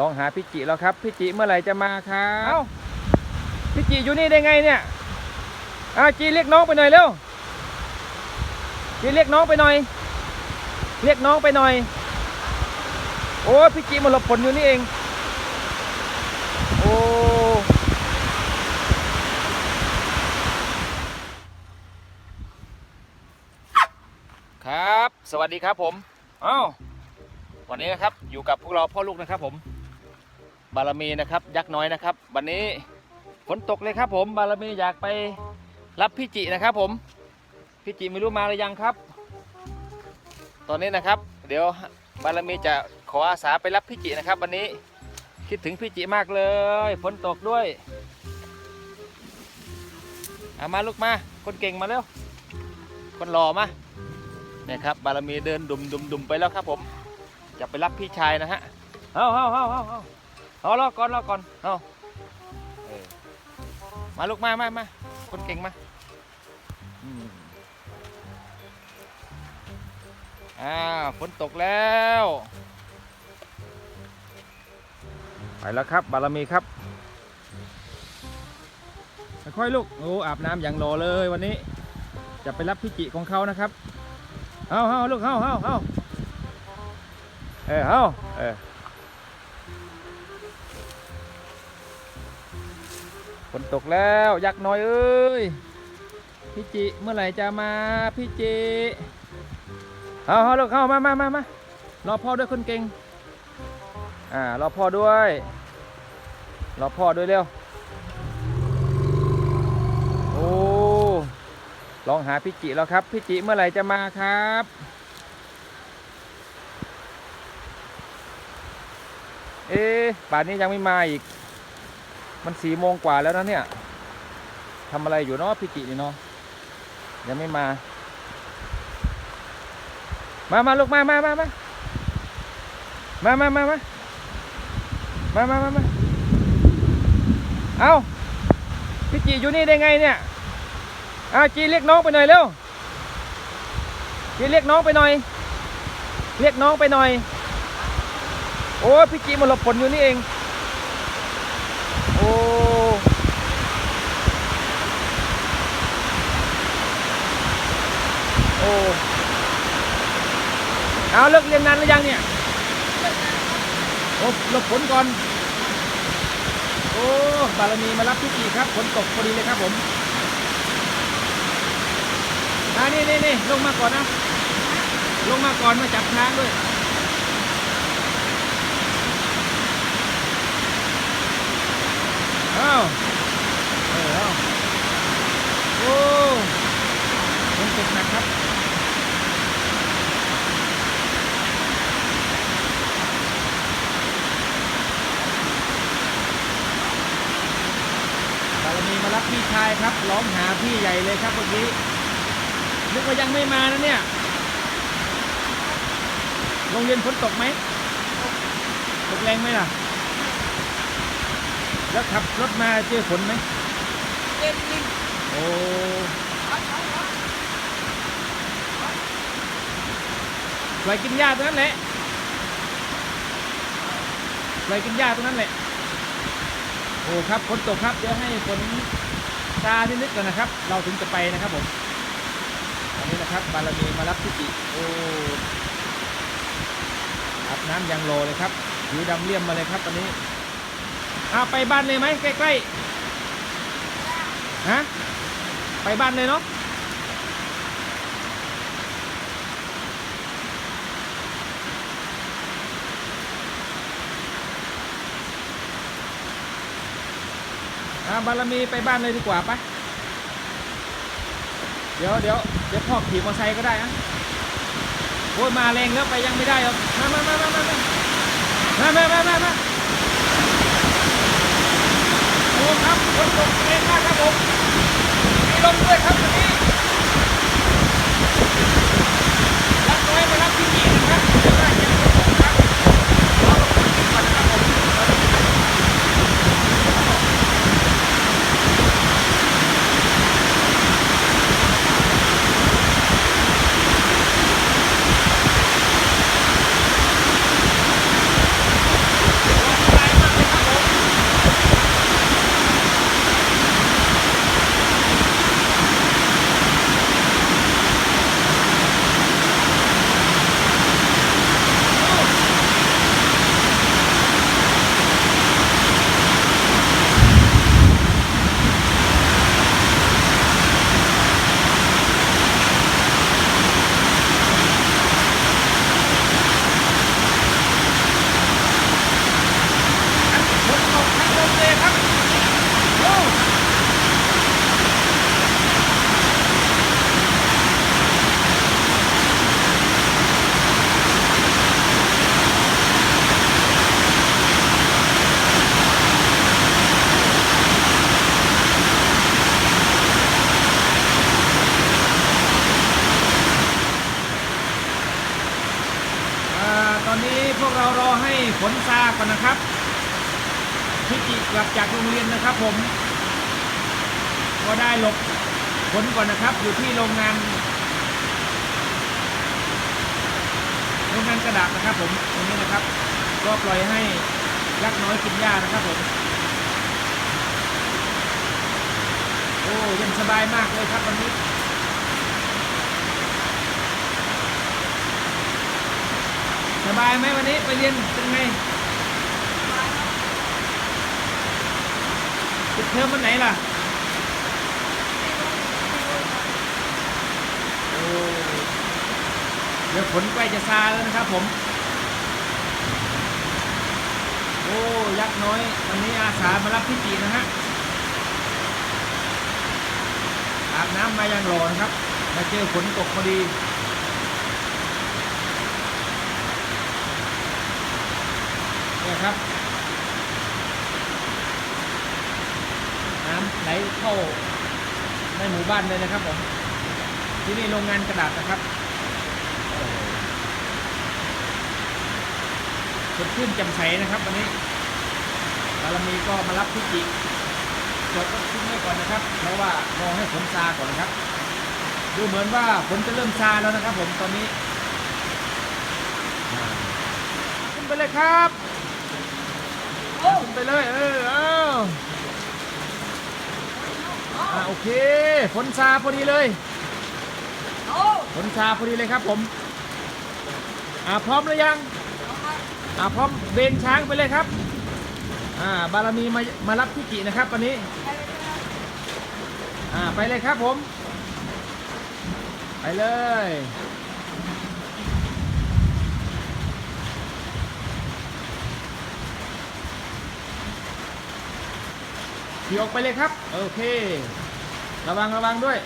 ลองหาพี่จิแล้วครับพี่จิเมื่อไหร่จะมาครับเอ้าพี่จิอยู่นี่ได้ไงเนี่ยอ้าวจีเรียกน้องไปหน่อยเร็วจีเรียกน้องไปหน่อย เรียกน้องไปหน่อย โอ้พี่จิมาหลบฝนอยู่นี่เอง โอ้ครับ สวัสดีครับผมอ้าววันนี้นะครับ อยู่กับพวกเราพ่อลูกนะครับผม บารมีนะครับยักษ์น้อยนะครับ วันนี้ฝนตกเลยครับ ผมบารมีอยากไปรับพี่จินะครับ ผมพี่จิไม่รู้มาหรือยังครับ ตอนนี้นะครับ เดี๋ยวบารมีจะขออาสาไปรับพี่จินะครับ วันนี้คิดถึงพี่จิมากเลยฝนตกด้วยเอามาลูกมาคนเก่งมาเร็วคนหล่อมาเนี่ยครับบารมีเดินดุมดุมดุมไปแล้วครับ ผมจะไปรับพี่ชายนะฮะเอาเอาเอาเอา เอาเอารอก่อนรอก่อนเอาเออมาลูกมามามาคนเก่งมาอ่าฝนตกแล้ว ไปแล้วครับ บารมีครับค่อยๆลูกโอ้อาบน้ำอย่างรอเลยวันนี้ จะไปรับพี่จิของเขานะครับเอาเอาลูกเอาเอาเอาเออเอาเออ ฝนตกแล้วยักษ์น้อยเอ้ยพี่จิเมื่อไหร่จะมาพี่จิเอาเอาลูกเอามามามามารอพ่อด้วยคนเก่งอ่ารอพ่อด้วยรอพ่อด้วยเร็วโอ้ลองหาพี่จิแล้วครับพี่จิเมื่อไหร่จะมาครับเอ๊ะป่านนี้ยังไม่มาอีก มันสี่โมงกว่าแล้วนะเนี่ยทำอะไรอยู่เนาะพี่จินี่เนาะยังไม่มา มามาลูกมามามามามามามามามามามามาเอาพี่จีอยู่นี่ได้ไงเนี่ยอาจีเรียกน้องไปหน่อยเร็วจีเรียกน้องไปหน่อย เรียกน้องไปหน่อย โอ้พี่จีมาหลบฝนอยู่นี่เอง โอ้เอาเลิกเรียนนานหรือยังเนี่ยโอ้หลบฝนก่อน โอ้บารมีมารับพี่จีครับฝนตกพอดีเลยครับผมอ่านี่นี่นี่ลงมาก่อนนะ ลงมาก่อนมาจับช้างด้วยอ้าวเออเอาโอ้ฝนตกหนักครับ บารมีมารับพี่ชาย ครับร้องหาพี่ใหญ่เลยครับเมื่อกี้นึกว่ายังไม่มานะเนี่ยโรงเรียนฝนตกไหมตกแรงไหมล่ะ แล้วขับรถมาเจอฝนไหมเย็นจริงโอ้ปล่อยกินหญ้าตรงนั้นแหละปล่อยกินหญ้าตรงนั้นแหละโอ้ครับฝนตกครับเดี๋ยวให้ฝน ตาที่นึกก่อนนะครับ เราถึงจะไปนะครับผมตอนนี้นะครับบารมีมารับทิติโอ้อาบน้ำยังโลเลยครับผิวดำเลี่ยมมาเลยครับตอนนี้เอาไปบ้านเลยไหมใกล้ๆฮะไปบ้านเลยเนาะ อ่าบารมีไปบ้านเลยดีกว่าปะเดี๋ยวเดี๋ยวเดี๋ยวพ่อขี่มอเตอร์ไซค์ก็ได้นะโอ้ยมาแรงแล้วไปยังไม่ได้หรอกมามามามามามามามามามามาโอ้ครับฝนตกแรงมากครับผมมีลมด้วยครับวันนี้รักน้อยมารับพี่จีนะครับเดี๋ยวได้เจอฝนตกครับรอฝนตกก่อนนะครับผม เนี้พวกเรารอ ให้ฝนซาก่อนนะครับพี่จิกลับจากโรงเรียนนะครับ ผม ก็ได้หลบฝนก่อนนะครับ อยู่ที่โรงงานโรงงานกระดาษนะครับ ผมตรงนี้นะครับ ก็ปล่อยให้ยักษ์น้อยกินหญ้านะครับผมโอ้เย็นสบายมากเลยครับวันนี้ สบายไหมวันนี้ไปเรียนเป็นไงปิดเทอมวันไหนล่ะโอ้เดี๋ยวฝนใกล้จะซาแล้วนะครับผม โอ้ยักษ์น้อย วันนี้อาสามารับพี่จีนะฮะอาบน้ำมายังรอนะครับ มาเจอฝนตกพอดี นะครับ น้ำไหลเข้าในหมู่บ้านเลยนะครับผมที่นี่โรงงานกระดาษนะครับสดชื่นแจ่มใสนะครับวันนี้บารมีก็มารับพิจิจดรถทิ้งไว้ก่อนนะครับเพราะว่ารอให้ฝนซาก่อนนะครับ ดูเหมือนว่าฝนจะเริ่มซาแล้วนะครับ ผมตอนนี้ขึ้นไปเลยครับ ไปเลยเออเอาอ่าโอเคฝนซาพอดีเลยโอ้ฝนซาพอดีเลยครับผมอ่าพร้อมหรือยังอ่าพร้อมเบนช้างไปเลยครับอ่าบารมีมามารับพิจินะครับวันนี้อ่าไปเลยครับผม ไปเลย ขี่ออกไปเลยครับ โอเค ระวังระวังด้วย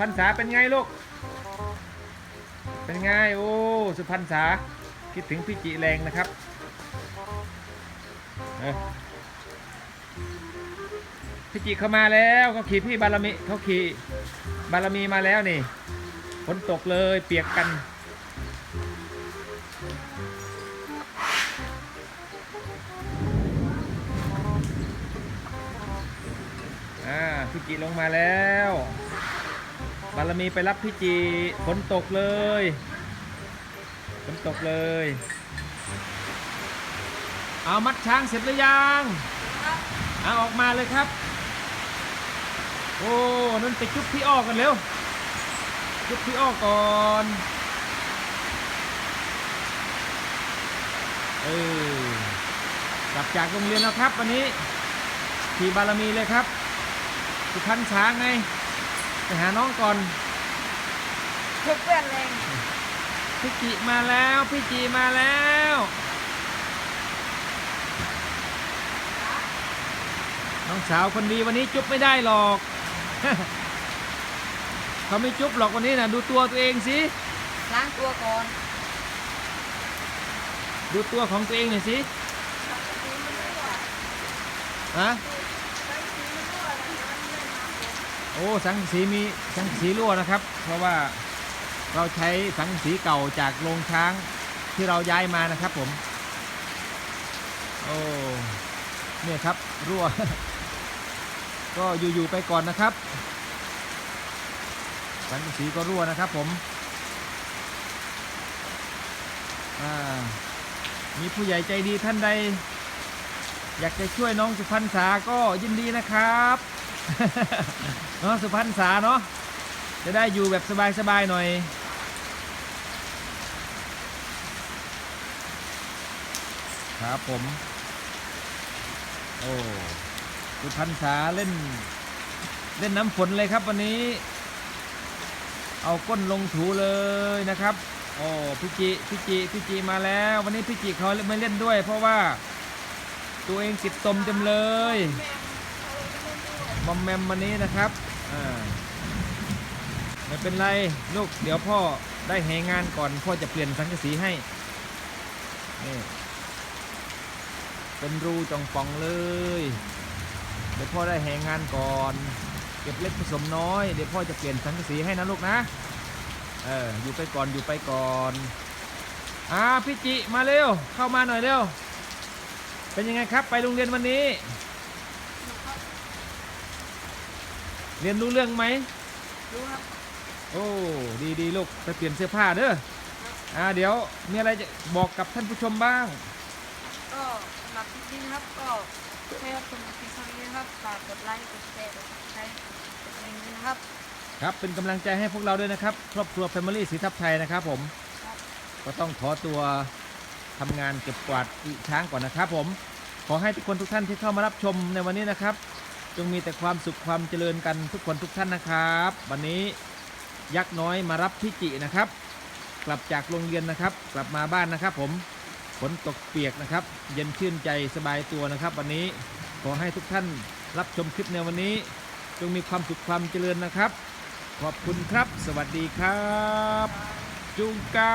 พรรณษาเป็นไงลูก เป็นไงโอ้สุพรรณษาคิดถึงพี่จิแรงนะครับพี่จิเข้ามาแล้วเขาขี่พี่บารมีเขาขี่บารมีมาแล้วนี่ฝนตกเลยเปียกกันอ่าพี่จีลงมาแล้วารมีไปรับพี่จีฝนตกเลยฝนตกเลย เอามัดช้างเสร็จหรือยังเอาออกมาเลยครับ โอ้นั่นไปจุ๊บพี่อ้อกันเร็วจุ๊บพี่อ้อก่อนเออกลับจากโรงเรียนแล้วครับวันนี้ขี่บารมีเลยครับสุพรรณช้างไง ไปหาน้องก่อนเพื่อนเพื่อนแรงพี่จิมาแล้วพี่จีมาแล้วน้องสาวคนดีวันนี้จุ๊บไม่ได้หรอกเขาไม่จุ๊บหรอกวันนี้นะดูตัวตัวเองสิล้างตัวก่อน ดูตัวของตัวเองหน่อยสิฮะโอ้สังสีมีสังสีรั่วนะครับ เพราะว่าเราใช้สังสีเก่าจากโรงช้างที่เราย้ายมานะครับผม โอ้เนี่ยครับรั่ว ก็อยู่ๆไปก่อนนะครับสังกะสีก็รั่วนะครับผมมีผู้ใหญ่ใจดีท่านใด อยากจะช่วยน้องสุพรรณษาก็ยินดีนะครับ เนาะสุพรรณษาเนาะจะได้อยู่แบบสบายๆหน่อย ครับผม โอ้สุพรรณษาเล่น เล่นน้ำฝนเลยครับวันนี้ เอาก้นลงถูเลยนะครับ โอ้พี่จิพี่จิพี่จิมาแล้ว วันนี้พี่จิเขาไม่เล่นด้วย เพราะว่าตัวเองติดตมจำเลยมอมแมมวันนี้นะครับ ไม่เป็นไรลูกเดี๋ยวพ่อได้แหงานก่อนพ่อจะเปลี่ยนสังกะสีให้นี่เป็นรูจองปองเลย เดี๋ยวพ่อได้แหงานก่อน เก็บเล็กผสมน้อย เดี๋ยวพ่อจะเปลี่ยนสังกะสีให้นะลูกนะ เอออยู่ไปก่อนอยู่ไปก่อนอ่าพี่จิมาเร็วเข้ามาหน่อยเร็ว เป็นยังไงครับไปโรงเรียนวันนี้ เรียนรู้เรื่องไหมรู้ครับ โอ้ดีดีลูกไปเปลี่ยนเสื้อผ้าเด้ออ่าเดี๋ยวมีอะไรจะบอกกับท่านผู้ชมบ้าง ก็สำหรับคลิปนี้นะครับ ก็ให้รับชมคลิปเท่านี้นะครับ ฝากกดไลค์ กดแชร์ กดติดตามกดกระดิ่งด้วยนะครับ ครับเป็นกำลังใจให้พวกเราด้วยนะครับ ครอบครัว Family สีทับไทยนะครับผม ครับ ก็ต้องขอตัวทำงานเก็บกวาดอีช้างก่อนนะครับผม ขอให้ทุกคนทุกท่านที่เข้ามารับชมในวันนี้นะครับจ งมีแต่ความสุขความเจริญกันทุกคนทุกท่านนะครับ วันนี้ยักษ์น้อยมารับพี่จินะครับ กลับจากโรงเรียนนะครับ กลับมาบ้านนะครับ ผมฝนตกเปียกนะครับ เย็นชื่นใจสบายตัวนะครับ วันนี้ขอให้ทุกท่านรับชมคลิปในวันนี้ จงมีความสุขความเจริญนะครับ ขอบคุณครับ สวัสดีครับ จุงกา